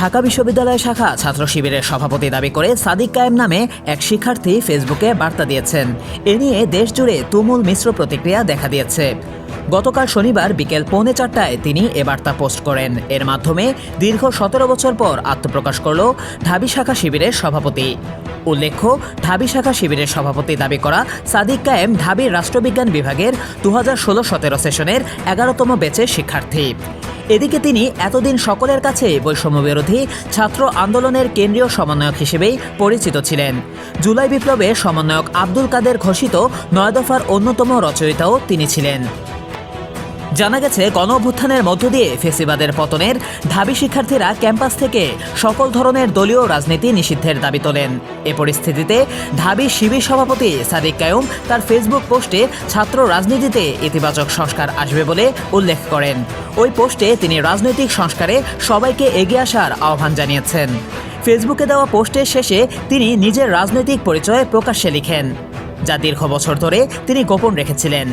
ঢাকা বিশ্ববিদ্যালয় শাখা ছাত্র শিবিরের সভাপতি দাবি করে সাদিক কায়েম নামে এক শিক্ষার্থী ফেসবুকে বার্তা দিয়েছেন। এ নিয়ে দেশজুড়ে তুমুল মিশ্র প্রতিক্রিয়া দেখা দিয়েছে। গতকাল শনিবার বিকেল পৌনে চারটায় তিনি এ বার্তা পোস্ট করেন। এর মাধ্যমে দীর্ঘ সতেরো বছর পর আত্মপ্রকাশ করল ঢাবি শাখা শিবিরের সভাপতি। উল্লেখ্য, ঢাবি শাখা শিবিরের সভাপতি দাবি করা সাদিক কায়েম ঢাবির রাষ্ট্রবিজ্ঞান বিভাগের দু হাজার ষোলো সতেরো সেশনের এগারোতম ব্যাচের শিক্ষার্থী। এদিকে তিনি এতদিন সকলের কাছে বৈষম্য বিরোধী, ছাত্র আন্দোলনের কেন্দ্রীয় সমন্বয়ক হিসেবেই পরিচিত ছিলেন। জুলাই বিপ্লবে সমন্বয়ক আব্দুল কাদের ঘোষিত নয় দফার অন্যতম রচয়িতাও তিনি ছিলেন। জানা গেছে গণ অভ্যুত্থানের মধ্য দিয়ে ফেসিবাদের পতনের ঢাবি শিক্ষার্থীরা ক্যাম্পাস থেকে সকল ধরনের দলীয় রাজনীতি নিষিদ্ধের দাবি তোলেন। এ পরিস্থিতিতে ঢাবি শিবির সভাপতি সাদিক কায়ুম তার ফেসবুক পোস্টে ছাত্র রাজনীতিতে ইতিবাচক সংস্কার আসবে বলে উল্লেখ করেন। ওই পোস্টে তিনি রাজনৈতিক সংস্কারে সবাইকে এগিয়ে আসার আহ্বান জানিয়েছেন। ফেসবুকে দেওয়া পোস্টের শেষে তিনি নিজের রাজনৈতিক পরিচয় প্রকাশ্যে লিখেন, যা দীর্ঘ বছর ধরে তিনি গোপন রেখেছিলেন।